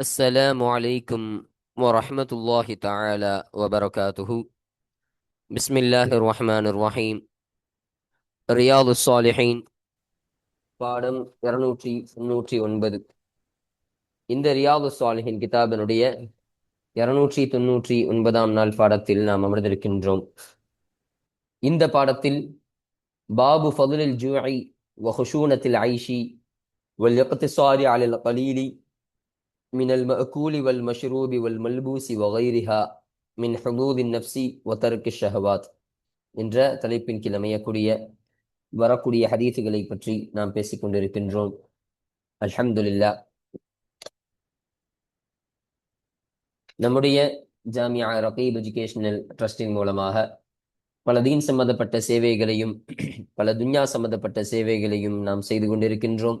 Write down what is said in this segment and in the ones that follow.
السلام عليكم ورحمة الله تعالى وبركاته بسم الله الرحمن الرحيم رياض الصالحين பாடம் இருநூற்றி தொண்ணூற்றி ஒன்பது இந்த ரியாது சாலிஹின் கிதாபினுடைய இருநூற்றி தொண்ணூற்றி ஒன்பதாம் நாள் பாடத்தில் நாம் அமர்ந்திருக்கின்றோம் இந்த பாடத்தில் பாபு ஃபதுலில் ஜூஐ வஹுஷூனத்தில் ஐஷி والإقتصار على القليل من المأكول والمشروب والملبوس وغيرها من حظوظ النفس وترك الشهوات என்ற தலைப்பின் கீழ் அமையக்கூடிய வரக்கூடிய ஹதீசுகளை பற்றி நாம் பேசிக் கொண்டிருக்கின்றோம் அல்ஹம்துலில்லா நம்முடைய ஜாமியா ரகீப் எஜுகேஷனல் ட்ரஸ்டின் மூலமாக பல தீன் சம்பந்தப்பட்ட சேவைகளையும் பல துன்யா சம்பந்தப்பட்ட சேவைகளையும் நாம் செய்து கொண்டிருக்கின்றோம்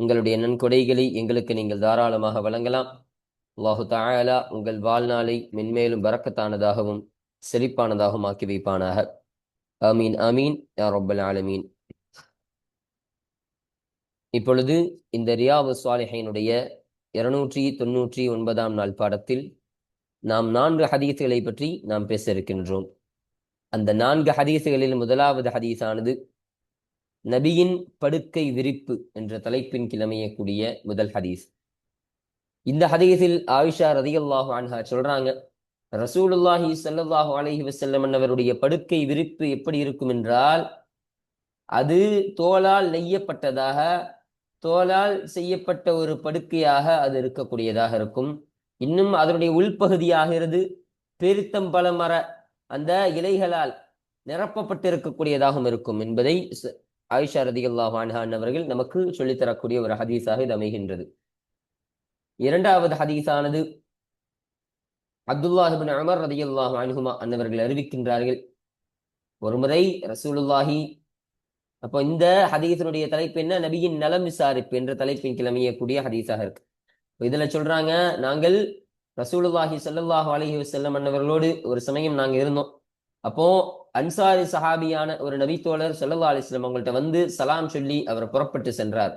உங்களுடைய நன்கொடைகளை எங்களுக்கு நீங்கள் தாராளமாக வழங்கலாம். அல்லாஹு தாயாலா உங்கள் வாழ்நாளை மென்மேலும் பறக்கத்தானதாகவும் செழிப்பானதாகவும் ஆக்கி வைப்பானாக. அமீன் அமீன் யா ரொப்பல் ஆலமீன். இப்பொழுது இந்த ரியாவு சுவாலிஹைனுடைய இருநூற்றி தொன்னூற்றி ஒன்பதாம் நாள் பாடத்தில் நாம் நான்கு ஹதீசுகளை பற்றி நாம் பேச இருக்கின்றோம். அந்த நான்கு ஹதீசுகளில் முதலாவது ஹதீஸானது நபியின் படுக்கை விரிப்பு என்ற தலைப்பின் கிளமையக்கூடிய முதல் ஹதீஸ். இந்த ஹதீஸில் ஆயிஷா ரதியல்லாஹு அன்ஹா சொல்றாங்க ரசூலுல்லாஹி சல்லாஹூ அலஹி வசல்லம் அவருடைய படுக்கை விரிப்பு எப்படி இருக்கும் என்றால் அது தோலால் நெய்யப்பட்டதாக தோலால் செய்யப்பட்ட ஒரு படுக்கையாக அது இருக்கக்கூடியதாக இருக்கும். இன்னும் அதனுடைய உள்பகுதியாகிறது பெருத்தம்பழ மர அந்த இலைகளால் நிரப்பப்பட்டிருக்கக்கூடியதாகவும் இருக்கும் என்பதை ஆயிஷா ரதி வான்ஹான் அவர்கள் நமக்கு சொல்லித்தரக்கூடிய ஒரு ஹதீஸாக இது அமைகின்றது. இரண்டாவது ஹதீஸானது அப்துல்லாஹிபின் அமர் ரதி அல்லாஹ் அனுகுமா அன்னவர்கள் அறிவிக்கின்றார்கள். ஒருமுறை ரசூலுல்லாஹி அப்போ இந்த ஹதீஸனுடைய தலைப்பு என்ன? நபியின் நலம் விசாரிப்பு என்ற தலைப்பின் கிளமையக்கூடிய ஹதீஸாக இருக்கு. இதுல சொல்றாங்க நாங்கள் ரசூலுல்லாஹி சல்லாஹ் அலஹி வசல்லம் அன்னவர்களோடு ஒரு சமயம் நாங்க இருந்தோம். அப்போ அன்சாரி சஹாபியான ஒரு நபித்தோழர் சல்லா அலிஸ்லம் அவங்கள்ட்ட வந்து சலாம் சொல்லி அவர் புறப்பட்டு சென்றார்.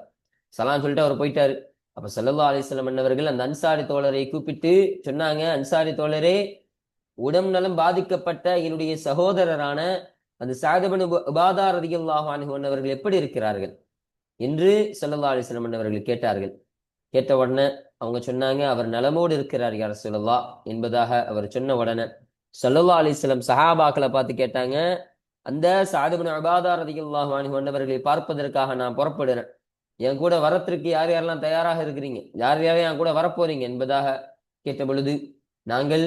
சலாம் சொல்லிட்டு அவர் போயிட்டாரு. அப்ப சல்லா அலிஸ்லம் அன்னவர்கள் அந்த அன்சாரி தோழரை கூப்பிட்டு சொன்னாங்க அன்சாரி தோழரே உடம்பு நலம் பாதிக்கப்பட்ட என்னுடைய சகோதரரான அந்த சாதபனு உபாதா ரதியுல்லாஹ் அவர்கள் எப்படி இருக்கிறார்கள்? என்று சல்லா அலிஸ்லம் அன்னவர்கள் கேட்டார்கள். கேட்ட உடனே அவங்க சொன்னாங்க அவர் நலமோடு இருக்கிறார் யார் சொல்லலா என்பதாக அவர் சொன்ன உடனே சல்லல்லா அலிஸ்லம் சஹாபாக்களை பார்த்து கேட்டாங்க அந்த சாதுபின் அபாதா ரதியுல்லாஹ் அவர்களை பார்ப்பதற்காக நான் புறப்படுறேன். என் கூட வரத்திற்கு யார் யாரெல்லாம் தயாராக இருக்கிறீங்க? யார் யாரையும் என் கூட வரப்போறீங்க? என்பதாக கேட்ட பொழுது நாங்கள்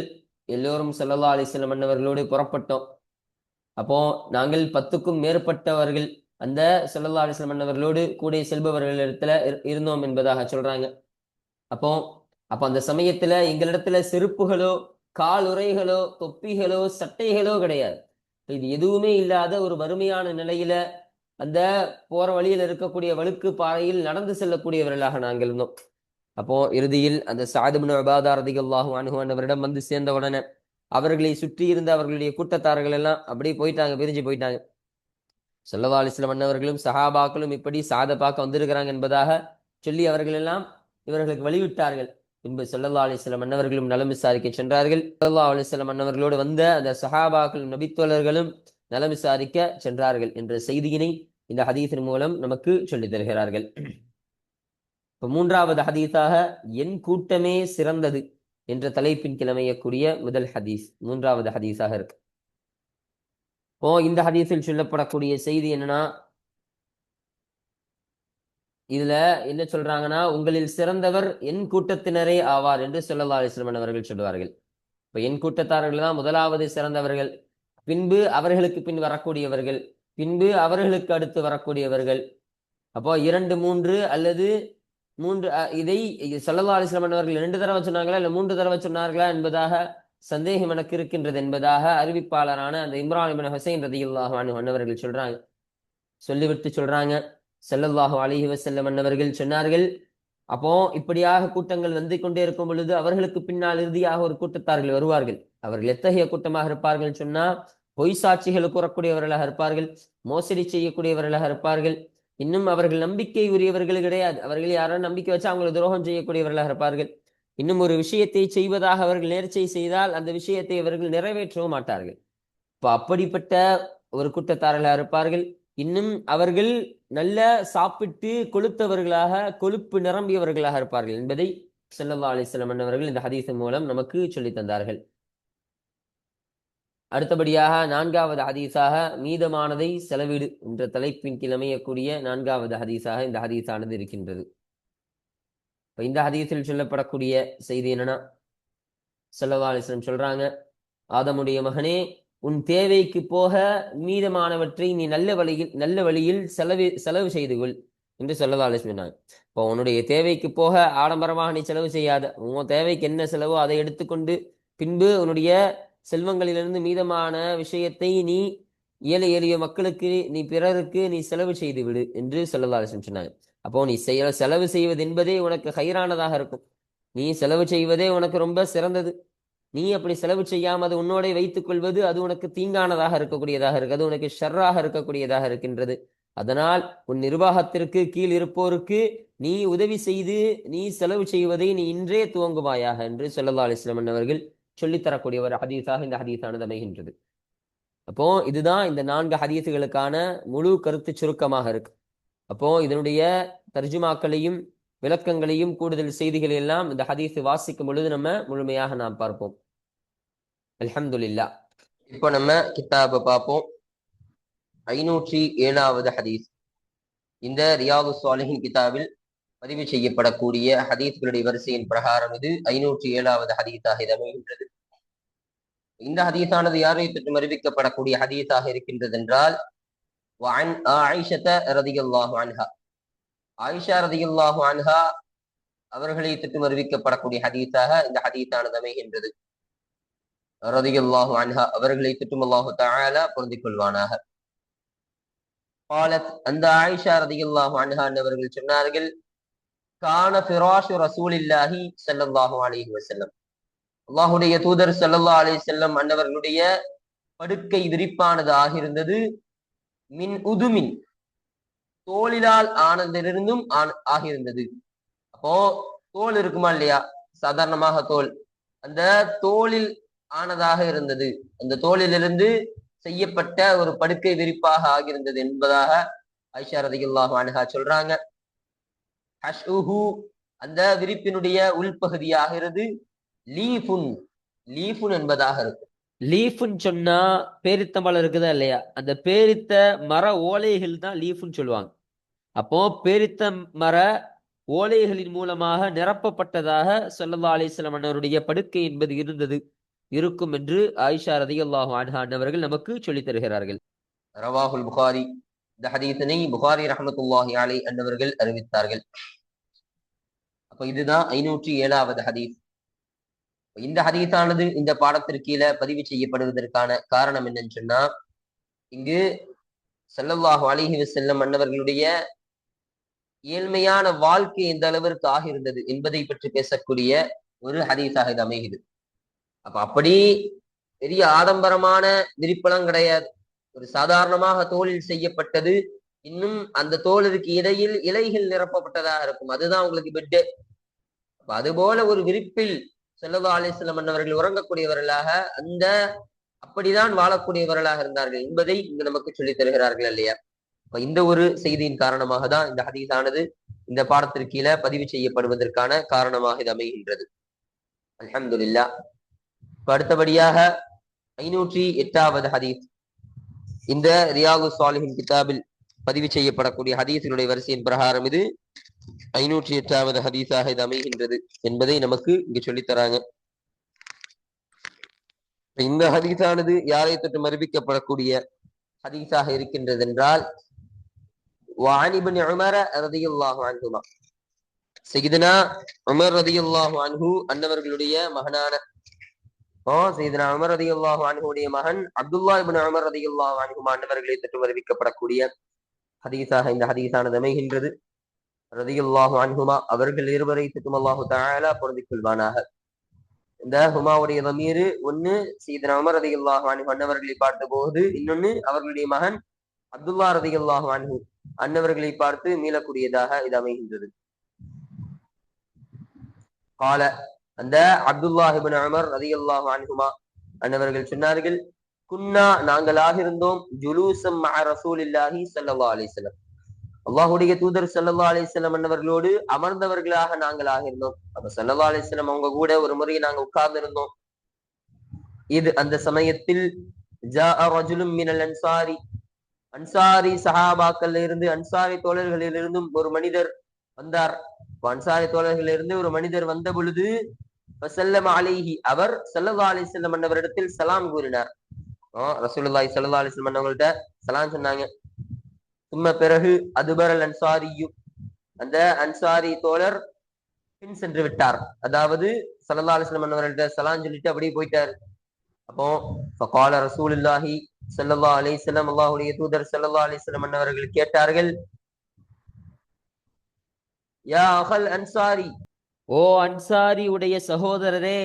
எல்லோரும் சல்லல்லா அலிஸ்லம் அன்னவர்களோடு புறப்பட்டோம். அப்போ நாங்கள் பத்துக்கும் மேற்பட்டவர்கள் அந்த சல்லல்லா அலிஸ்லம் அன்னவர்களோடு கூட செல்பவர்கள் இடத்துல இருந்தோம் என்பதாக சொல்றாங்க. அப்போ அப்போ அந்த சமயத்துல எங்களிடத்துல செருப்புகளோ காலுறைகளோ தொப்பிகளோ சட்டைகளோ கிடையாது. இது எதுவுமே இல்லாத ஒரு வறுமையான நிலையில அந்த போற வழியில் இருக்கக்கூடிய வழுக்கு பாறையில் நடந்து செல்லக்கூடியவர்களாக நாங்கள் இருந்தோம். அப்போ இறுதியில் அந்த சாதுபின் அபாதாரதிகல்லாஹும் அனுகுவனவரிடம் வந்து சேர்ந்த உடனே அவர்களை சுற்றி இருந்த அவர்களுடைய கூட்டத்தார்கள் எல்லாம் அப்படியே போயிட்டாங்க பிரிஞ்சு போயிட்டாங்க. சொல்லவா அலிஸ்லம் அண்ணவர்களும் சஹாபாக்களும் இப்படி சாத பார்க்க வந்திருக்கிறாங்க என்பதாக சொல்லி அவர்கள் எல்லாம் இவர்களுக்கு வழிவிட்டார்கள். பின்பு சொல்லல்லா அலிஸ்லம் அன்னவர்களும் நலம் விசாரிக்க சென்றார்கள். சொல்லல்லா அலிஸ்லம் அன்னவர்களோடு வந்த அந்த சஹாபாக்களும் நபித்தோழர்களும் நலம் விசாரிக்க சென்றார்கள் என்ற செய்தியினை இந்த ஹதீஸின் மூலம் நமக்கு சொல்லித் தருகிறார்கள். இப்போ மூன்றாவது ஹதீஸாக என் கூட்டமே சிறந்தது என்ற தலைப்பின் கிளமையக்கூடிய முதல் ஹதீஸ் மூன்றாவது ஹதீஸாக இருக்கு. இப்போ இந்த ஹதீஸில் சொல்லப்படக்கூடிய செய்தி என்னன்னா இதுல என்ன சொல்றாங்கன்னா உங்களில் சிறந்தவர் என் கூட்டத்தினரே ஆவார் என்று சொல்லல்லா அலிஸ்லமன் அவர்கள் சொல்வார்கள் இப்ப என் கூட்டத்தார்கள் தான் முதலாவது சிறந்தவர்கள். பின்பு அவர்களுக்கு பின் வரக்கூடியவர்கள். பின்பு அவர்களுக்கு அடுத்து வரக்கூடியவர்கள். அப்போ இரண்டு மூன்று அல்லது மூன்று இதை சொல்லல்லா அலிஸ்லமன் அவர்கள் இரண்டு தடவை சொன்னாங்களா இல்ல மூன்று தடவை சொன்னார்களா என்பதாக சந்தேகம் எனக்கு இருக்கின்றது என்பதாக அறிவிப்பாளரான அந்த இம்ரான் இப்னு ஹுசைன் ரதியுல்லாஹு அன்ஹு சொல்றாங்க. சொல்லிவிட்டு சொல்றாங்க. செல்லல்லாஹு அலிஹி வசல்லம் அன்னவர்கள் சொன்னார்கள் அப்போ இப்படியாக கூட்டங்கள் வந்து கொண்டே இருக்கும் பொழுது அவர்களுக்கு பின்னால் இறுதியாக ஒரு கூட்டத்தார்கள் வருவார்கள். அவர்கள் எத்தகைய கூட்டமாக இருப்பார்கள்? சொன்னா பொய் சாட்சிகள் கூறக்கூடியவர்களாக இருப்பார்கள் மோசடி செய்யக்கூடியவர்களாக இருப்பார்கள். இன்னும் அவர்கள் நம்பிக்கை உரியவர்கள் கிடையாது. அவர்கள் யாரோ நம்பிக்கை வச்சு அவங்களை துரோகம் செய்யக்கூடியவர்களாக இருப்பார்கள். இன்னும் ஒரு விஷயத்தை செய்வதாக அவர்கள் நேர்ச்சை செய்தால் அந்த விஷயத்தை அவர்கள் நிறைவேற்றவும் மாட்டார்கள். இப்போ அப்படிப்பட்ட ஒரு கூட்டத்தாரர்களாக இருப்பார்கள். இன்னும் அவர்கள் நல்ல சாப்பிட்டு கொளுத்தவர்களாக கொழுப்பு நிரம்பியவர்களாக இருப்பார்கள் என்பதை ஸல்லல்லாஹு அலைஹி அவர்கள் இந்த ஹதீஸின் மூலம் நமக்கு சொல்லி தந்தார்கள். அடுத்தபடியாக நான்காவது ஹதீஸாக மீதமானதை செலவிடு என்ற தலைப்பின் கீழ் அமையக்கூடிய நான்காவது ஹதீஸாக இந்த ஹதீஸானது இருக்கின்றது. இப்ப இந்த ஹதீஸில் சொல்லப்படக்கூடிய செய்தி என்னன்னா செல்லவா அலைஹி சொல்றாங்க ஆதமுடைய மகனே உன் தேவைக்கு போக மீதமானவற்றை நீ நல்ல வழியில் நல்ல வழியில் செலவு செலவு செய்து கொள் என்று சொல்லதாலே சொன்னாங்க. இப்போ உன்னுடைய தேவைக்கு போக ஆடம்பரமாக நீ செலவு செய்யாத உன் தேவைக்கு என்ன செலவோ அதை எடுத்துக்கொண்டு பின்பு உன்னுடைய செல்வங்களிலிருந்து மீதமான விஷயத்தை நீ ஏழை எளிய மக்களுக்கு நீ பிறருக்கு நீ செலவு செய்து விடு என்று சொல்லதாலே சொன்னாங்க. அப்போ நீ செய்ய செலவு செய்வது என்பதே உனக்கு ஹைரானதாக இருக்கும். நீ செலவு செய்வதே உனக்கு ரொம்ப சிறந்தது. நீ அப்படி செலவு செய்யாம அது உன்னோட வைத்துக் கொள்வது அது உனக்கு தீங்கானதாக இருக்கக்கூடியதாக இருக்கு. அது உனக்கு ஷர்ராக இருக்கக்கூடியதாக இருக்கின்றது. அதனால் உன் நிர்வாகத்திற்கு கீழ் இருப்போருக்கு நீ உதவி செய்து நீ செலவு செய்வதை நீ இன்றே துவங்குவாயாக என்று சொல்லல்லா அலைஹி அவர்கள் சொல்லித்தரக்கூடிய ஒரு ஹதீஸாக இந்த ஹதீஸானது அமைகின்றது. அப்போ இதுதான் இந்த நான்கு ஹதீஸுகளுக்கான முழு கருத்து சுருக்கமாக இருக்கு. அப்போ இதனுடைய தர்ஜுமாக்களையும் விளக்கங்களையும் கூடுதல் செய்திகளை எல்லாம் இந்த ஹதீஸ் வாசிக்கும் பொழுது நம்ம முழுமையாக நாம் பார்ப்போம். அல்ஹம்துலில்லா இப்போ நம்ம கித்தாபை பார்ப்போம். ஐநூற்றி ஏழாவது ஹதீஸ். இந்த ரியாது சாலிஹின் கிதாபில் பதிவு செய்யப்படக்கூடிய ஹதீஸ்களுடைய வரிசையின் பிரகாரம் இது. ஐநூற்றி ஏழாவது ஹதீஸாக இது அமைகின்றது. இந்த ஹதீஸானது யாரை பற்றும் அறிவிக்கப்படக்கூடிய ஹதீஸாக இருக்கின்றது என்றால் ஆயிஷா ரதியுல்லாஹு அன்ஹா அவர்களை திட்டம் அறிவிக்கப்படக்கூடிய ஹதீஸாக இந்த ஹதீஸானது அமைகின்றது. ரதியுல்லாஹு அன்ஹா அவர்களை திட்டும் அல்லாஹு பொருந்திக் கொள்வானாக. பாலத் அந்த ஆயிஷா ரதியுல்லாஹு அன்ஹா அவர்கள் சொன்னார்கள் கான ஃபிராஷு ரசூலில்லாஹி சல்லல்லாஹு அலிஹி வசல்லம் அல்லாஹுடைய தூதர் சல்லல்லா அலி செல்லம் அன்னவர்களுடைய படுக்கை விரிப்பானது ஆகியிருந்தது மின் உதுமின் தோளிலால் ஆனதிலிருந்தும் ஆகியிருந்தது. அப்போ தோல் இருக்குமா இல்லையா? சாதாரணமாக தோல். அந்த தோளில் ஆனதாக இருந்தது. அந்த தோளிலிருந்து செய்யப்பட்ட ஒரு படுக்கை விரிப்பாக ஆகியிருந்தது என்பதாக ஐஷா ரதிகுல்லாஹ் அன்ஹா சொல்றாங்க. ஹஷ்உஹு அந்த விரிப்பினுடைய உள்பகுதியாகிறது லீஃபுன் லீஃபுன் என்பதாக இருக்கும். லீஃப்னு சொன்னா பேரித்த மரம் இருக்குதா இல்லையா? அந்த பேரித்த மர ஓலைகள் தான் லீஃபுன்னு சொல்லுவாங்க. அப்போ பேரித்த மர ஓலைகளின் மூலமாக நிரப்பப்பட்டதாக ஸல்லல்லாஹு அலிஸ்லாம் வஸல்லம் படுக்கை என்பது இருந்தது. இருக்கும் என்று ஆயிஷா ரதியல்லாஹு அன்ஹா நமக்கு சொல்லித் தருகிறார்கள். ரவாஹுல் புகாரி. இந்த ஹதீசனை புகாரி ரஹமத்துல்லாஹி அலை அன்னவர்கள் அறிவித்தார்கள். அப்ப இதுதான் ஐநூற்றி ஏழாவது ஹதீஸ். இந்த ஹதீஸானது இந்த பாடத்திற்கு கீழே பதிவு செய்யப்படுவதற்கான காரணம் என்னன்னு சொன்னா இங்கு ஸல்லல்லாஹு அலிஹி செல்லம் அன்னவர்களுடைய ஏழ்மையான வாழ்க்கை எந்த அளவிற்கு ஆகியிருந்தது என்பதை பற்றி பேசக்கூடிய ஒரு ஹதீஸாக இது அமைகிறது. அப்ப அப்படி பெரிய ஆடம்பரமான விரிப்பலம் கிடையாது. ஒரு சாதாரணமாக தோலில் செய்யப்பட்டது இன்னும் அந்த தோலிற்கு இடையில் இலைகள் நிரப்பப்பட்டதாக இருக்கும். அதுதான் உங்களுக்கு பெட்டு அப்ப அதுபோல ஒரு விரிப்பில் செல்லதா அலிஸ்லம் உறங்கக்கூடியவர்களாக அந்த அப்படிதான் வாழக்கூடியவர்களாக இருந்தார்கள் என்பதை இங்கு நமக்கு சொல்லித் தருகிறார்கள் இல்லையா? அப்ப இந்த ஒரு செய்தியின் காரணமாக தான் இந்த ஹதீஸானது இந்த பாடத்திற்கு கீழே பதிவு செய்யப்படுவதற்கான காரணமாக இது அமைகின்றது. அலமதுல்லா அடுத்தபடியாக ஐநூற்றி எட்டாவது ஹதீஸ். இந்த ரியாகு சாலிஹின் கிதாபில் பதிவு செய்யப்படக்கூடிய ஹதீஸினுடைய வரிசையின் பிரகாரம் இது. ஐநூற்றி எட்டாவது ஹதீஸாக இது அமைகின்றது என்பதை நமக்கு இங்கு சொல்லித்தராங்க. இந்த ஹதீஸானது யாரை தொட்டும் மறுபிக்கப்படக்கூடிய ஹதீஸாக இருக்கின்றது என்றால் வாணிபன் உமர ரதியுல்லாஹு அன்ஹுமா செய்தனா உமர் ரதியுல்லாஹு அன்ஹு அன்னவர்களுடைய மகனான ஓ செய்தினா உமர் ரதியுல்லாஹு மகன் அப்துல்லா இபின் அமர் ரதியுல்லாஹு அன்ஹுமா ஆண்டவர்களை தொற்று அறிவிக்கப்படக்கூடிய ஹதீஸாக இந்த ஹதீஸானது அமைகின்றது. ரதியுல்லாஹ் அன்ஹுமா அவர்கள் இருவரை திட்டும் அல்லாஹு தஆலா பொருந்திக் கொள்வானாக. இந்த ஹுமாவுடைய தமீரு ஒன்னு சீதனா அமர் ரதியுல்லாஹ் அன்ஹு அன்னவர்களை பார்த்த போது இன்னொன்னு அவர்களுடைய மகன் அப்துல்லா ரதியுல்லாஹ் அன்ஹு அன்னவர்களை பார்த்து மீளக்கூடியதாக இது அமைகின்றது. கால அந்த அப்துல்லாஹிபின் அமர் ரதி அல்லாஹு அனுகுமா அன்னவர்கள் சொன்னார்கள் குன்னா நாங்களாக இருந்தோம் ஜுலூசம் மஅ ரசூலில்லாஹி ஸல்லல்லாஹு அலைஹி தூதர் ஸல்லல்லாஹு அலிஸ்லம் அன்னவர்களோடு அமர்ந்தவர்களாக நாங்களாக இருந்தோம். அப்ப ஸல்லல்லாஹு அலிஸ்லம் அவங்க கூட ஒரு முறை நாங்க உட்கார்ந்து இருந்தோம் இது அந்த சமயத்தில் மினல் அன்சாரி. அன்சாரி சஹாபாக்கள் இருந்து அன்சாரி தோழர்களில் இருந்தும் ஒரு மனிதர் வந்தார். அன்சாரி தோழர்களில் இருந்து ஒரு மனிதர் வந்த பொழுது செல்லம் அலிஹி அவர் சல்லா அலி செல்லம் அன்னவரிடத்தில் சலாம் கூறினார். ரசூலுல்லாஹி சல்லா அலி செல்லம் அன்னவங்கள்ட்ட சலாம் சொன்னாங்க. சும்ம பிறகு அதுபரல் அன்சாரியும் அந்த அன்சாரி தோழர் பின் சென்று விட்டார். அதாவது சல்லா அலிஸ்லம் செல்லம் சலாம் சொல்லிட்டு அப்படியே போயிட்டார். அப்போ ஃபகால ரசூலுல்லாஹி சல்லல்லா செல்லம் அல்லாஹுடைய தூதர் சல்லல்லா செல்லம் அன்னவர்கள் கேட்டார்கள் யா அகல் அன்சாரி. ஓ அன்சாரி உடைய சகோதரரே.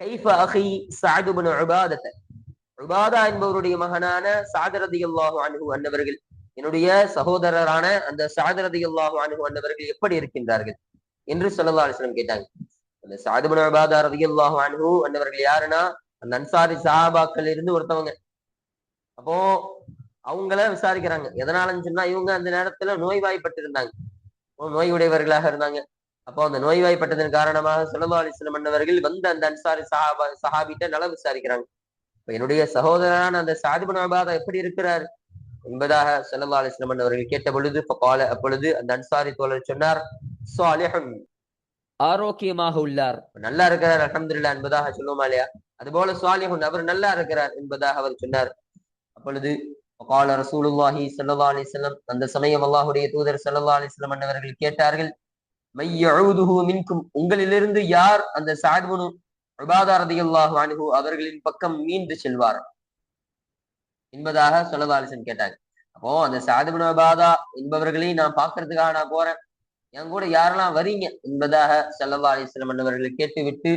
கைஃப அகி சாது பின் உபாதத. உபாதா என்பவருடைய மகனான சாதரதி அல்லாஹு அனுகு அன்னவர்கள். என்னுடைய சகோதரரான அந்த சாதரதி அல்லாஹு அனுகு அன்னவர்கள் எப்படி இருக்கின்றார்கள்? என்று சல்லல்லா அலிஸ்லாம் கேட்டாங்க. அந்த சாது பின் உபாதா ரதி அல்லாஹு அனுகு அன்னவர்கள் யாருன்னா? அந்த அன்சாரி சாபாக்கள் இருந்து ஒருத்தவங்க. அப்போ அவங்கள விசாரிக்கிறாங்க. எதனாலன்னு சொன்னா இவங்க அந்த நேரத்துல நோய்வாய்ப்பட்டு இருந்தாங்க நோய் உடையவர்களாக இருந்தாங்க. அப்போ அந்த நோய்வாய்ப்பட்டதன் காரணமாக சுலபா அலிஸ்லம் மன்னவர்கள் வந்து அந்த அன்சாரி சஹாபா சஹாபிட்ட நலம் விசாரிக்கிறாங்க. இப்ப என்னுடைய சகோதரரான அந்த சாதிபன் அபாதா எப்படி இருக்கிறார்? என்பதாக சல்லா அலிஸ்லம் மன்னவர்கள் கேட்ட பொழுது கால அப்பொழுது அந்த அன்சாரி தோழர் சொன்னார் ஆரோக்கியமாக உள்ளார். நல்லா இருக்கிறார் அஹமதுல்லா என்பதாக சொல்லுவோமா இல்லையா? அதுபோல சுவாலிஹுன் அவர் நல்லா இருக்கிறார் என்பதாக அவர் சொன்னார். அப்பொழுது கால ரசூலுல்லாஹி சல்லா அலிஸ்லம் அந்த சமயம் அல்லாஹுடைய தூதர் சல்லா அலிஸ்லம் அன்னவர்கள் கேட்டார்கள் மையழுதுஹு மின்கும் உங்களிலிருந்து யார் அந்த சாத்புனு உபாதாரதி அல்லாஹு அணுகு அவர்களின் பக்கம் மீண்டு செல்வார்? என்பதாக சல்லா அலிஸ்லம் கேட்டாங்க. அப்போ அந்த சாதுபுன் உபாதா என்பவர்களை நான் பாக்குறதுக்காக நான் போறேன். என் கூட யாரெல்லாம் வரீங்க என்பதாக சல்லா அலிஸ்லம் அன்னவர்களை கேட்டுவிட்டு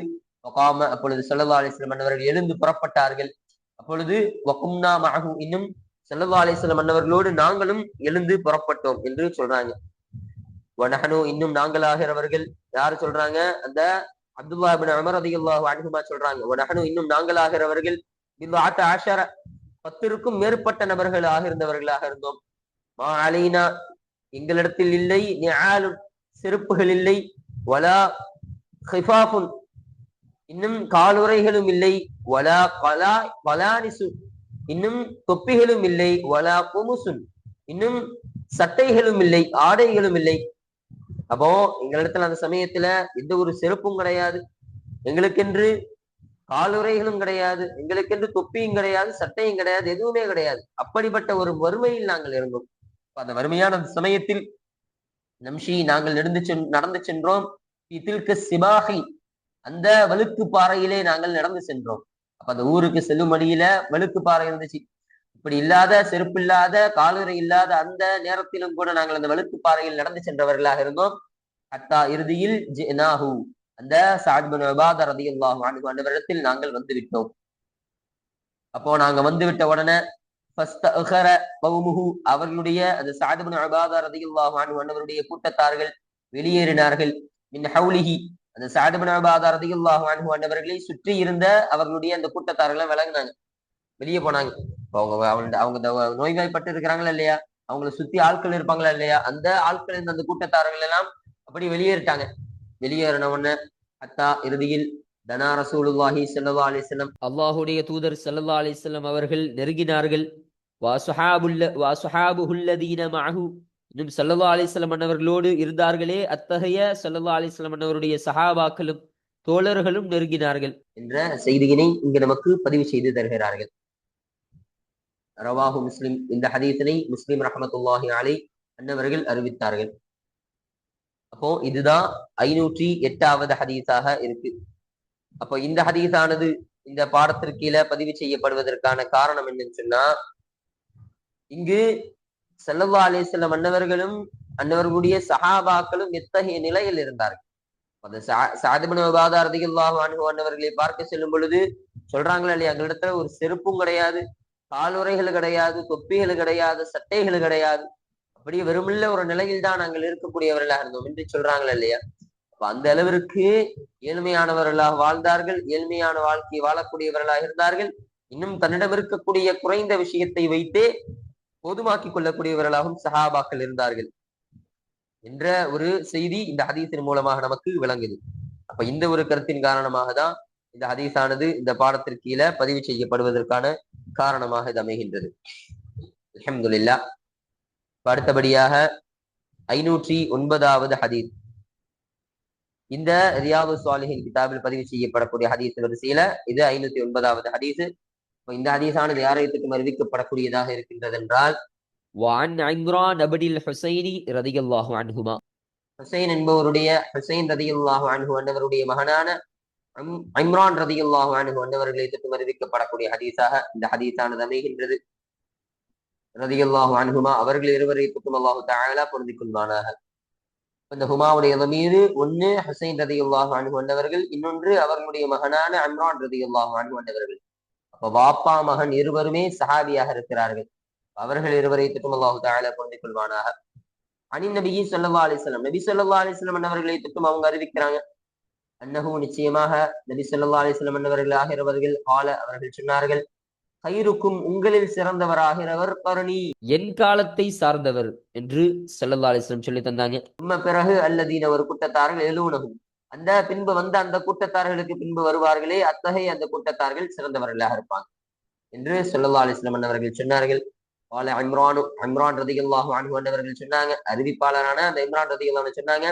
ஒகாம அப்பொழுது சல்லா அலிஸ்லம் அன்னவர்கள் எழுந்து புறப்பட்டார்கள். அப்பொழுது வகும்னா மகு இன்னும் செல்லவா அலிஸ்லம் அன்னவர்களோடு நாங்களும் எழுந்து புறப்பட்டோம் என்று சொல்றாங்க. வனஹனு இன்னும் நாங்களாகிறவர்கள் யாரு சொல்றாங்க? அந்த அப்துல்லா பின் அமர் அதிகல்லாஹு அனுகுமா சொல்றாங்க. வனஹனு இன்னும் நாங்களாகிறவர்கள் இந்த ஆட்ட பத்திற்கும் மேற்பட்ட நபர்களாக இருந்தவர்களாக இருந்தோம். மா அலைனா எங்களிடத்தில் இல்லை நியாலும் செருப்புகள் இல்லை வலா ஹிஃபாஃபுன் இன்னும் காலுரைகளும் இல்லை வலா கலா கலானிசு இன்னும் தொப்பிகளும் இல்லை வலா குமுசுன். இன்னும் சட்டைகளும் இல்லை ஆடைகளும் இல்லை. அப்போ எங்களிடத்துல அந்த சமயத்துல எந்த ஒரு செருப்பும் கிடையாது. எங்களுக்கென்று காலுரைகளும் கிடையாது. எங்களுக்கென்று தொப்பியும் கிடையாது சட்டையும் கிடையாது எதுவுமே கிடையாது. அப்படிப்பட்ட ஒரு வறுமையில் நாங்கள் இருந்தோம். அந்த வறுமையான சமயத்தில் நம்ஷி நாங்கள் நடந்து சென் நடந்து சென்றோம். சிபாகி அந்த வழுக்கு பாறையிலே நாங்கள் நடந்து சென்றோம். அப்ப அந்த ஊருக்கு செல்லும் வழியில வழுக்கு பாறை இருந்துச்சு. இப்படி இல்லாத செருப்பு இல்லாத காலுரை இல்லாத அந்த நேரத்திலும் கூட நாங்கள் அந்த வெளுக்கு பாறையில் நடந்து சென்றவர்களாக இருந்தோம். அத்தா இறுதியில் ஜினாஹு அந்த சாத்பன் விவாத ரதியுல்லாஹு நாங்கள் வந்து விட்டோம். அப்போ நாங்க வந்து விட்ட உடனே அவர்களுடைய அந்த சாதுபன் அபாதா ரதியுல்லாஹு அன்ஹு கூட்டத்தார்கள் வெளியேறினார்கள். மின் ஹவுலிஹி அந்த சாதுபன் அபாதா ரதியுல்லாஹு அன்ஹு சுற்றி இருந்த அவர்களுடைய அந்த கூட்டத்தார்கள் விளங்கினாங்க வெளியே போனாங்க. அவங்க அவங்க அவங்க நோய்வாய்ப்பட்டு இருக்கிறாங்களா இல்லையா? அவங்கள சுத்தி ஆட்கள் இருப்பாங்களா இல்லையா? அந்த ஆட்கள் இருந்த அந்த கூட்டத்தார்கள் எல்லாம் அப்படி வெளியேறிட்டாங்க. வெளியேறின உடனே அத்தா இறுதியில் தனா ரசூலுல்லாஹி ஸல்லல்லாஹு அலைஹி தூதர் ஸல்லல்லாஹு அலைஹி அவர்கள் நெருங்கினார்கள். வாசுஹாபுல்ல வாசுஹாபுல்லதீன மஅஹு. இன்னும் சல்லல்லா அலைஹி வஸல்லம் அன்னவர்களோடு இருந்தார்களே. அத்தகைய சல்லல்லா அலைஹி வஸல்லம் அன்னவருடைய சஹாபாக்களும் தோழர்களும் நெருங்கினார்கள். என்ற செய்தியினை இங்கு நமக்கு பதிவு செய்து தருகிறார்கள். ரவாஹு முஸ்லிம். இந்த ஹதீஸினை முஸ்லிம் ரஹமத்துல்லாஹி அலை அன்னவர்கள் அறிவித்தார்கள். அப்போ இதுதான் ஐநூற்றி எட்டாவது ஹதீஸாக இருக்கு. அப்போ இந்த ஹதீஸானது இந்த பாடத்திற்கு கீழே பதிவு செய்யப்படுவதற்கான காரணம் என்னன்னு சொன்னா இங்கு செல்லல்லா அலிஸ்லம் அன்னவர்களும் அன்னவர்களுடைய சஹாபாக்களும் எத்தகைய நிலையில் இருந்தார்கள்? அந்த சாதிபன விவாதாரதிகளாக அன்னவர்களை பார்க்க செல்லும் பொழுது சொல்றாங்களா இல்லையா எங்களிடத்துல ஒரு செருப்பும் கிடையாது காலுறைகள் கிடையாது தொப்பிகள் கிடையாது சட்டைகள் கிடையாது. அப்படியே வெறுமில்ல ஒரு நிலையில் தான் நாங்கள் இருக்கக்கூடியவர்களாக இருந்தோம் என்று சொல்றாங்களா இல்லையா? அந்த அளவிற்கு ஏழ்மையானவர்களாக வாழ்ந்தார்கள் ஏழ்மையான வாழ்க்கையை வாழக்கூடியவர்களாக இருந்தார்கள். இன்னும் தன்னிடம் இருக்கக்கூடிய குறைந்த விஷயத்தை வைத்தே பொதுமாக்கிக் கொள்ளக்கூடியவர்களாகவும் சஹாபாக்கள் இருந்தார்கள். என்ற ஒரு செய்தி இந்த ஹதீஸின் மூலமாக நமக்கு விளங்குது. அப்ப இந்த ஒரு கருத்தின் காரணமாக தான் இந்த ஹதீஸானது இந்த பாடத்திற்கு கீழே பதிவு செய்யப்படுவதற்கான காரணமாக இது அமைகின்றது. அஹமதுல்லா அடுத்தபடியாக ஐநூற்றி ஒன்பதாவது ஹதீஸ். இந்த ரியாபு சுவாலிஹின் கிதாபில் பதிவு செய்யப்படக்கூடிய ஹதீஸ் வரிசையில இது ஐநூத்தி ஒன்பதாவது ஹதீஸ். இந்த ஹதீஸானது யாரையத்துக்கும் அறிவிக்கப்படக்கூடியதாக இருக்கின்றது என்றால் وعن عمران بن الحسين رضي الله عنهما ஹுசைன் என்பவருடைய ஹுசைன் ரதியுல்லாஹு அன்ஹு அன்னவருடைய மகனான இம்ரான் ரதியுல்லாஹு அன்ஹு அன்னவர்களை தொட்டும் அறிவிக்கப்படக்கூடிய ஹதீஸாக இந்த ஹதீஸானது அமைகின்றது ரதியுல்லாஹு அன்ஹுமா அவர்கள் இருவரை தொட்டும் அல்லாஹு தாலா பொருந்திக் கொள்வானாக இந்த ஹுமாவுடைய மீது ஒன்னு ஹுசைன் ரதியுல்லாஹு அன்ஹு அன்னவர்கள் இன்னொன்று அவர்களுடைய மகனான இம்ரான் ரதியுல்லாஹு அன்ஹு அன்னவர்கள் அப்ப வாப்பா மகன் இருவருமே சஹாபியாக இருக்கிறார்கள். அவர்கள் இருவரை தொட்டும் அல்லாஹு தாலா பொருந்திக் கொள்வானாக. அனி நபியி சொல்லா அலிஸ்லாம் நபி சொல்லா அலிஸ்லாம் அன்னவர்களை தொட்டும் அவங்க அறிவிக்கிறாங்க. அன்னஹு நிச்சயமாக நபி சொல்லா அலிஸ்லாம் அன்னவர்கள் ஆகிறவர்கள் ஆல அவர்கள் சொன்னார்கள். கயிறுக்கும் உங்களில் சிறந்தவராகிறவர் கருணி என் காலத்தை சார்ந்தவர் என்று ஸல்லல்லாஹு அலைஹி வஸல்லம் சொல்லி தந்தாங்க. பிறகு அல்லதீன ஒரு கூட்டத்தார்கள் எழுவுனகும். அந்த பின்பு வந்த அந்த கூட்டத்தார்களுக்கு பின்பு வருவார்களே அத்தகைய அந்த கூட்டத்தார்கள் சிறந்தவர்களாக இருப்பாங்க என்று சொல்லல்லா அலிஸ்லாம் அவர்கள் சொன்னார்கள். வால இம்ரானு இம்ரான் ரதிகல்லாஹு அன்ஹு சொன்னாங்க. அறிவிப்பாளரான அந்த இம்ரான் ரதிகல்லான்னு சொன்னாங்க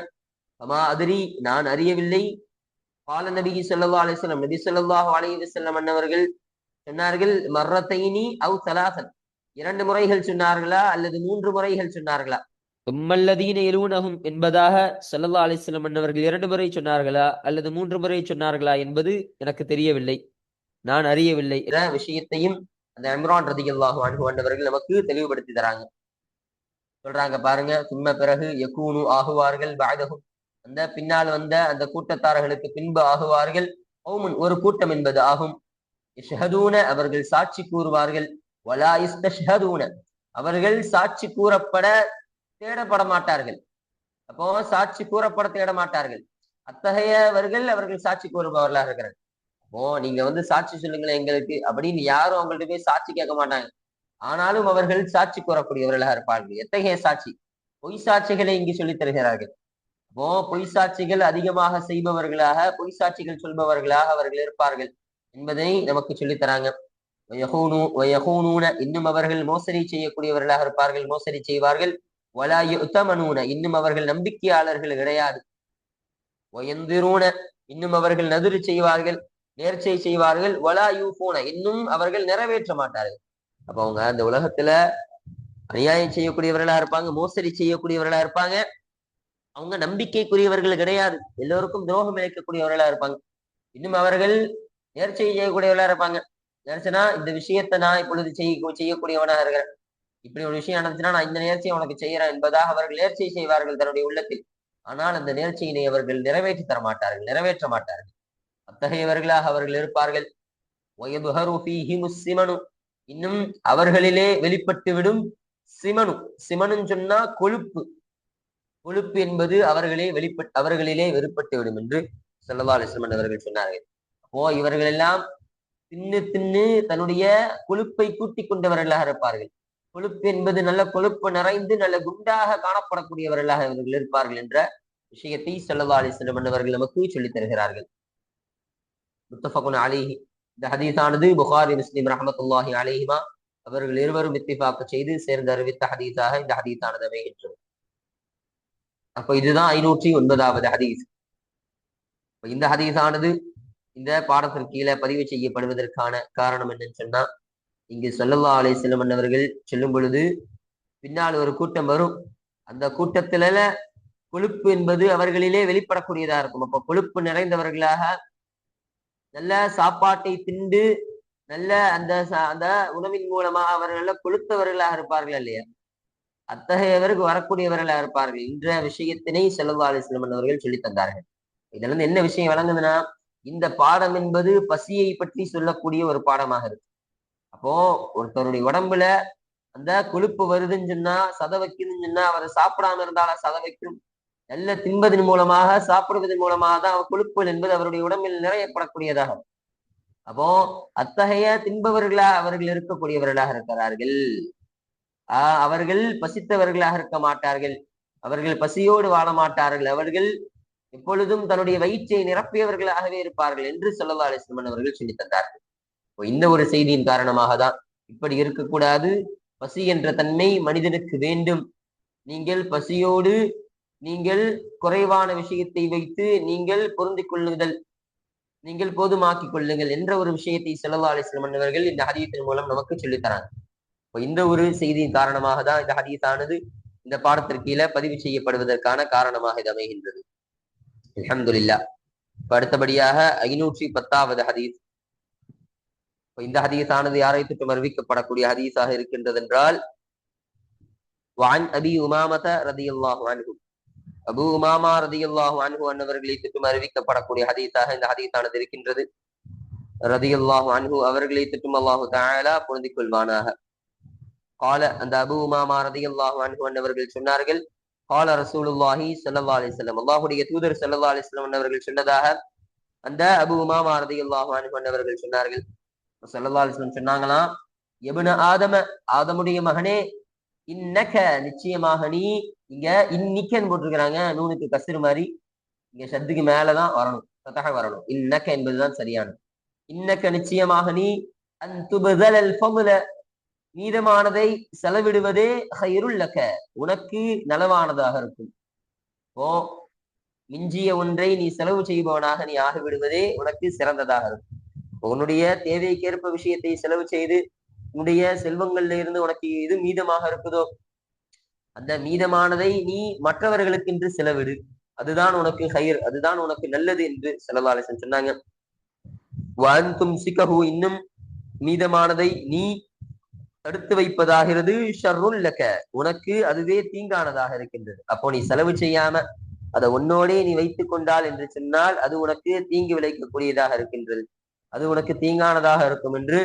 அமா அதிரி நான் அறியவில்லை. பால நபிகி சொல்லல்லா அலிஸ்லம் நபி ஸல்லல்லாஹு அலைஹி அன்னவர்கள் சொன்னார்கள் மர்ரத்தைனி அவு சலாசன் இரண்டு முறைகள் சொன்னார்களா அல்லது மூன்று முறைகள் சொன்னார்களா? உம்மல்லதீன எலுவனகும் என்பதாக சல்லல்லா அலிஸ்லம் அன்னவர்கள் இரண்டு முறை சொன்னார்களா அல்லது மூன்று முறை சொன்னார்களா என்பது எனக்கு தெரியவில்லை. நான் அறியவில்லை. விஷயத்தையும் அந்த இம்ரான் ரதிகல்லாஹு அன்ஹு அன்னவர்கள் நமக்கு தெளிவுபடுத்தி தராங்க. சொல்றாங்க பாருங்க சும்ம பிறகு எக்கூனு ஆகுவார்கள் பாதகும் அந்த பின்னால் வந்த அந்த கூட்டத்தார்களுக்கு பின்பு ஆகுவார்கள். ஓமுன் ஒரு கூட்டம் என்பது ஆகும். இஷ்ஹதூன அவர்கள் சாட்சி கூறுவார்கள். வலா இஸ்தூன அவர்கள் சாட்சி கூறப்பட தேடப்பட மாட்டார்கள் அப்போ சாட்சி கூறப்பட தேட மாட்டார்கள் அத்தகையவர்கள் அவர்கள் சாட்சி கூறுபவர்களாக இருக்கிறார்கள். அப்போ நீங்க வந்து சாட்சி சொல்லுங்களேன் எங்களுக்கு அப்படின்னு யாரும் அவங்கள்ட்ட போய் சாட்சி கேட்க மாட்டாங்க. ஆனாலும் அவர்கள் சாட்சி கூறக்கூடியவர்களாக இருப்பார்கள். எத்தகைய சாட்சி? பொய் சாட்சிகளை இங்கு சொல்லித் தருகிறார்கள். அப்போ பொய் சாட்சிகள் அதிகமாக செய்பவர்களாக பொய் சாட்சிகள் சொல்பவர்களாக அவர்கள் இருப்பார்கள் என்பதை நமக்கு சொல்லித் தராங்க. இன்னும் அவர்கள் மோசடி செய்யக்கூடியவர்களாக இருப்பார்கள் மோசடி செய்வார்கள். வலாயுத்தமனூன இன்னும் அவர்கள் நம்பிக்கையாளர்கள் கிடையாது. ஒயந்திரூன இன்னும் அவர்கள் நதிர் செய்வார்கள் நேர்ச்சை செய்வார்கள். வலா யூஃபூன இன்னும் அவர்கள் நிறைவேற்ற மாட்டார்கள். அப்ப அவங்க அந்த உலகத்துல அநியாயம் செய்யக்கூடியவர்களா இருப்பாங்க மோசடி செய்யக்கூடியவர்களா இருப்பாங்க. அவங்க நம்பிக்கைக்குரியவர்கள் கிடையாது. எல்லோருக்கும் துரோகம் இழைக்கக்கூடியவர்களா இருப்பாங்க. இன்னும் அவர்கள் நேர்ச்சை செய்யக்கூடியவர்களா இருப்பாங்க. நேர்ச்சனா இந்த விஷயத்தை நான் இப்பொழுது செய்ய செய்யக்கூடியவனாக இருக்கிறேன். இப்படி ஒரு விஷயம் நடந்துச்சுன்னா நான் இந்த நேர்ச்சியை உனக்கு செய்யறேன் என்பதாக அவர்கள் நேர்ச்சியை செய்வார்கள் தன்னுடைய உள்ளத்தில். ஆனால் அந்த நேர்ச்சியினை அவர்கள் நிறைவேற்றி தர மாட்டார்கள் நிறைவேற்ற மாட்டார்கள். அத்தகையவர்களாக அவர்கள் இருப்பார்கள். சிமனு. இன்னும் அவர்களிலே வெளிப்பட்டு விடும் சிமனு. சிமனுன்னு சொன்னா கொழுப்பு. கொழுப்பு என்பது அவர்களே வெளிப்பட்டு அவர்களிலே வெளிப்பட்டு விடும் என்று செல்லவா அலிஸ்லமன் அவர்கள் சொன்னார்கள். அப்போ இவர்கள் எல்லாம் தின்னு தின்னு தன்னுடைய கொழுப்பை கூட்டிக் கொண்டவர்களாக இருப்பார்கள். கொழுப்பு என்பது நல்ல கொழுப்பு நிறைந்து நல்ல குண்டாக காணப்படக்கூடியவர்களாக இவர்கள் இருப்பார்கள் என்ற விஷயத்தை செல்லவா அலிஸ்லமன் அவர்கள் நமக்கு சொல்லித் தருகிறார்கள். முத்தஃபகுன் அலிஹி. இந்த ஹதீஸானது புகாரி முஸ்லிம் ரஹமத்துல்லாஹி அலிஹிமா அவர்கள் இருவரும் இத்திஃபாக்கு செய்து சேர்ந்து அறிவித்த ஹதீஸாக இந்த ஹதீஸானது அமைகின்றது. அப்போ இதுதான் ஐநூற்றி ஒன்பதாவது ஹதீஸ். இந்த ஹதீஸானது இந்த பாடத்திற்கு கீழே பதிவு செய்யப்படுவதற்கான காரணம் என்னன்னு சொன்னா இங்கு சொல்லல்லா அலை செல்லும் அவர்கள் சொல்லும் பொழுது பின்னால் ஒரு கூட்டம் வரும். அந்த கூட்டத்துல கொழுப்பு என்பது அவர்களிலே வெளிப்படக்கூடியதா இருக்கும். அப்ப கொழுப்பு நிறைந்தவர்களாக நல்ல சாப்பாட்டை திண்டு நல்ல அந்த அந்த உணவின் மூலமாக அவர்கள் கொளுத்தவர்களாக இருப்பார்கள் இல்லையா? அத்தகையவருக்கு வரக்கூடியவர்களாக இருப்பார்கள். என்ற விஷயத்தினை செல்லல்லா அலிஸ்லம் அவர்கள் சொல்லி தந்தார்கள். இதுல இருந்து என்ன விஷயம் வழங்குதுன்னா இந்த பாடம் என்பது பசியை பற்றி சொல்லக்கூடிய ஒரு பாடமாக இருக்கு. அப்போ ஒருத்தருடைய உடம்புல அந்த கொழுப்பு வருதுன்னு சொன்னா சத வைக்குதுன்னு சொன்னா அவர் சாப்பிடாம இருந்தாலும் சத வைக்கும்? நல்ல தின்பதன் மூலமாக சாப்பிடுவதன் மூலமாக தான் அவர் கொழுப்பு என்பது அவருடைய உடம்பில் நிறையப்படக்கூடியதாக அப்போ அத்தகைய தின்பவர்களா அவர்கள் இருக்கக்கூடியவர்களாக இருக்கிறார்கள். ஆஹ் அவர்கள் பசித்தவர்களாக இருக்க மாட்டார்கள். அவர்கள் பசியோடு வாழ மாட்டார்கள். அவர்கள் எப்பொழுதும் தன்னுடைய வயிற்றை நிரப்பியவர்களாகவே இருப்பார்கள் என்று சொல்லல்லா அலிஸ்லமன் அவர்கள் சொல்லி தந்தார்கள். இந்த ஒரு செய்தியின் காரணமாக தான் இப்படி இருக்கக்கூடாது. பசி என்ற தன்மை மனிதனுக்கு வேண்டும். நீங்கள் பசியோடு நீங்கள் குறைவான விஷயத்தை வைத்து நீங்கள் பொருந்திக் கொள்ளுதல் நீங்கள் போதுமாக்கிக் கொள்ளுங்கள் என்ற ஒரு விஷயத்தை செல்லல்லா அலிஸ்லமன் அவர்கள் இந்த ஹதீத்தின் மூலம் நமக்கு சொல்லித் தராங்க. இப்போ இந்த ஒரு செய்தியின் காரணமாக தான் இந்த ஹதீஸானது இந்த பாடத்திற்கீழ பதிவு செய்யப்படுவதற்கான காரணமாக இது அமைகின்றது. அலமதுல்லா இப்ப அடுத்தபடியாக ஐநூற்றி பத்தாவது ஹதீஸ். இந்த ஹதீஸானது யாரை தொற்றும் அறிவிக்கப்படக்கூடிய ஹதீஸாக இருக்கின்றது என்றால் வான் அபி உமாமத ரதியுல்லாஹு அன்ஹு. அபு உமாமா ரதியுல்லாஹு அன்ஹு அன்னவர்களை தொற்றும் அறிவிக்கப்படக்கூடிய ஹதீஸாக இந்த ஹதீஸானது இருக்கின்றது. ரதி அல்லாஹு அன்ஹு அவர்களை தொற்றும் அல்லாஹு தாயலா பொருந்திக் கொள்வானாக. கால அந்த அபு உமாமா ரதி அல்லாஹு அன்ஹு அன்னவர்கள் சொன்னார்கள் கால ரசூலுல்லாஹி சல்லா அலைஹி அல்லாஹுடைய தூதர் சல்லா அலைஹி அன்னவர்கள் சொன்னதாக அந்த அபு உமாமா ரதி அல்லாஹு அன்ஹு அன்னவர்கள் சொன்னார்கள். ஸல்லல்லாஹு அலைஹி சொன்னாங்களாம் எபுன ஆதம ஆதமுடைய மகனே இன்னக நிச்சயமாக நீ இங்க இன்னிக்கன்னு போட்டிருக்கிறாங்க நூனுக்கு கசிறு மாதிரி இங்க சத்துக்கு மேலதான் வரணும் சத்தக வரணும். இன்னக்க என்பதுதான் சரியானது இன்னக்க நிச்சயமாக நீ அந்துபதல் நீதமானதை மீதமானதை செலவிடுவதே ஹைருல்லக்க உனக்கு நலவானதாக இருக்கும். ஓ மிஞ்சிய ஒன்றை நீ செலவு செய்பவனாக நீ ஆகிவிடுவதே உனக்கு சிறந்ததாக இருக்கும். உன்னுடைய தேவைக்கேற்ப விஷயத்தை செலவு செய்து உன்னுடைய செல்வங்கள்ல இருந்து உனக்கு எது மீதமாக இருக்குதோ அந்த மீதமானதை நீ மற்றவர்களுக்கு என்று செலவிடு. அதுதான் உனக்கு ஹைர் அதுதான் உனக்கு நல்லது என்று செலவாலசன் சொன்னாங்க. வாந்தும் சிக்கஹு இன்னும் மீதமானதை நீ தடுத்து வைப்பதாகிறது ஷர்ருல் லக்க உனக்கு அதுவே தீங்கானதாக இருக்கின்றது. அப்போ நீ செலவு செய்யாம அதை உன்னோடே நீ வைத்துக் கொண்டால் என்று சொன்னால் அது உனக்கு தீங்கு விளைக்கக்கூடியதாக இருக்கின்றது. அது உனக்கு தீங்கானதாக இருக்கும் என்று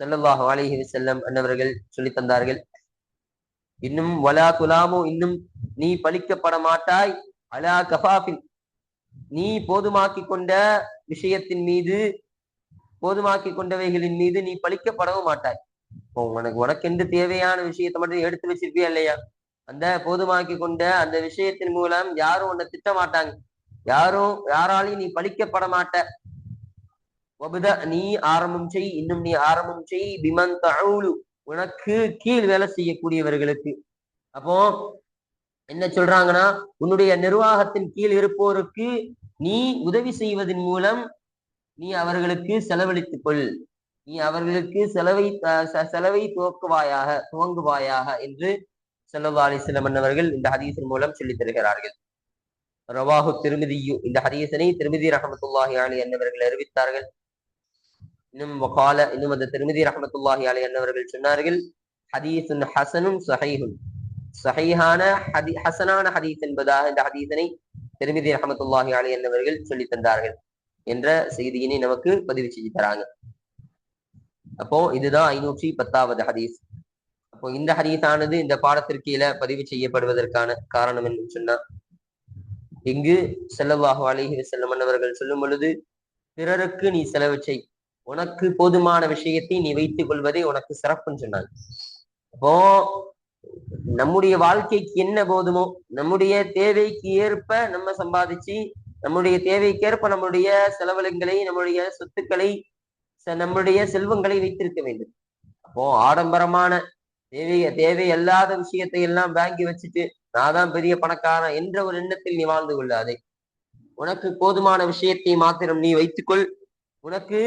ஸல்லல்லாஹு அலைஹி செல்லம் அன்னவர்கள் சொல்லி தந்தார்கள். இன்னும் வலா குலாமு இன்னும் நீ பலிக்கப்பட மாட்டாய் அலா கஃபாஃபின். நீ போதுமாக்கி கொண்ட விஷயத்தின் மீது போதுமாக்கி கொண்டவைகளின் மீது நீ பலிக்கப்படவும் மாட்டாய். இப்போ உனக்கு உனக்கென்று தேவையான விஷயத்தை மட்டும் எடுத்து வச்சிருப்பியா இல்லையா? அந்த போதுமாக்கி கொண்ட அந்த விஷயத்தின் மூலம் யாரும் உன்னை திட்ட மாட்டாங்க யாரும் யாராலையும் நீ பலிக்கப்பட மாட்ட வபுதா நீ ஆரம்பம் செய் இன்னும் நீ ஆரம்பம் செய் பிமன் தவுலு உனக்கு கீழ் வேலை செய்யக்கூடியவர்களுக்கு. அப்போ என்ன சொல்றாங்கன்னா உன்னுடைய நிர்வாகத்தின் கீழ் இருப்போருக்கு நீ உதவி செய்வதன் மூலம் நீ அவர்களுக்கு செலவழித்துக் கொள். நீ அவர்களுக்கு செலவை செலவை துவக்குவாயாக துவங்குவாயாக என்று செலவாளி சில மன்னவர்கள் அவர்கள் இந்த ஹதீஸின் மூலம் சொல்லித் தருகிறார்கள். ரவாஹு திருமதியு. இந்த ஹதீசனை திருமிதி ரஹமத்துல்லாஹி அலி என்னவர்கள் அறிவித்தார்கள். இன்னும் வகால இன்னும் அந்த திருமிதி ரஹமத்துல்லாஹி அலி என்னவர்கள் சொன்னார்கள் ஹதீசுன் ஹசனும் சஹீஹுன். சஹீஹான ஹதி ஹசனான ஹதீஸ் என்பதாக இந்த ஹதீசனை திருமிதி ரஹமத்துல்லாஹி அலி என்னவர்கள் சொல்லி தந்தார்கள் என்ற செய்தியினை நமக்கு பதிவு செய்து தராங்க. அப்போ இதுதான் ஐநூற்றி பத்தாவது ஹதீஸ். அப்போ இந்த ஹதீஸானது இந்த பாடத்திற்கு கீழே பதிவு செய்யப்படுவதற்கான காரணம் என்று சொன்னா இங்கு செல்லவாக அலைஹி வஸல்லம் அவர்கள் சொல்லும் பொழுது பிறருக்கு நீ செலவு செய். உனக்கு போதுமான விஷயத்தை நீ வைத்துக் கொள்வதே உனக்கு சிறப்புன்னு சொன்னாங்க. அப்போ நம்முடைய வாழ்க்கைக்கு என்ன போதுமோ நம்முடைய தேவைக்கு ஏற்ப நம்ம சம்பாதிச்சு நம்முடைய தேவைக்கேற்ப நம்முடைய செலவளங்களை நம்முடைய சொத்துக்களை ச- நம்முடைய செல்வங்களை வைத்திருக்க வேண்டும். அப்போ ஆடம்பரமான தேவை அல்லாத விஷயத்தை எல்லாம் வாங்கி வச்சுட்டு நான் தான் பெரிய பணக்காரன் என்ற ஒரு எண்ணத்தில் நீ வாழ்ந்து கொள்ளாதே. உனக்கு போதுமான விஷயத்தை மாத்திரம் நீ வைத்துக்கொள். உனக்கு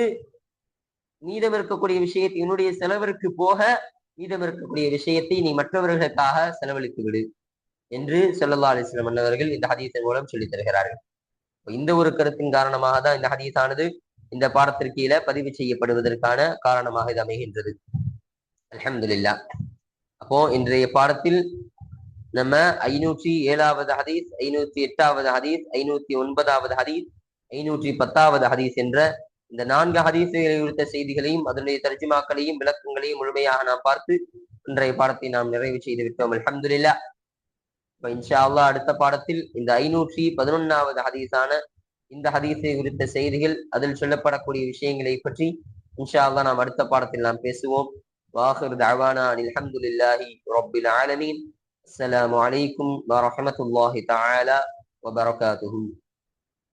மீதம் இருக்கக்கூடிய விஷயத்தை என்னுடைய செலவிற்கு போக மீதம் இருக்கக்கூடிய விஷயத்தை நீ மற்றவர்களுக்காக செலவழித்து விடு என்று செல்லல்லா அலைஹி அன்னவர்கள் இந்த ஹதீஸின் மூலம் சொல்லித் தருகிறார்கள். இந்த ஒரு கருத்தின் காரணமாக தான் இந்த ஹதீஸானது இந்த பாடத்திற்கு கீழே பதிவு செய்யப்படுவதற்கான காரணமாக இது அமைகின்றது. அலமதுல்லா அப்போ இன்றைய பாடத்தில் நம்ம ஐநூற்றி ஏழாவது ஹதீஸ் ஐநூற்றி எட்டாவது ஹதீஸ் ஐநூற்றி ஒன்பதாவது ஹதீஸ் ஐநூற்றி பத்தாவது ஹதீஸ் என்ற இந்த நான்கு ஹதீசுகளை குறித்த செய்திகளையும் அதனுடைய தர்ஜுமாக்களையும் விளக்கங்களையும் முழுமையாக நாம் பார்த்து இன்றைய பாடத்தை நாம் நிறைவு செய்து விட்டோம். அல்ஹம்துலில்லாஹ். இப்ப இன்ஷா அல்லாஹ் அடுத்த பாடத்தில் இந்த ஐநூற்றி பதினொன்னாவது ஹதீஸான இந்த ஹதீஸை குறித்த செய்திகள் அதில் சொல்லப்படக்கூடிய விஷயங்களை பற்றி இன்ஷா அல்லா நாம் அடுத்த பாடத்தில் நாம் பேசுவோம். வாஹிர் தஅவானா அனில் ஹம்துலில்லாஹி ரப்பில் ஆலமீன் அஸ்லாம் வலைக்கும் வரமத்துல்லாஹி தாலா வபரகாத்துஹு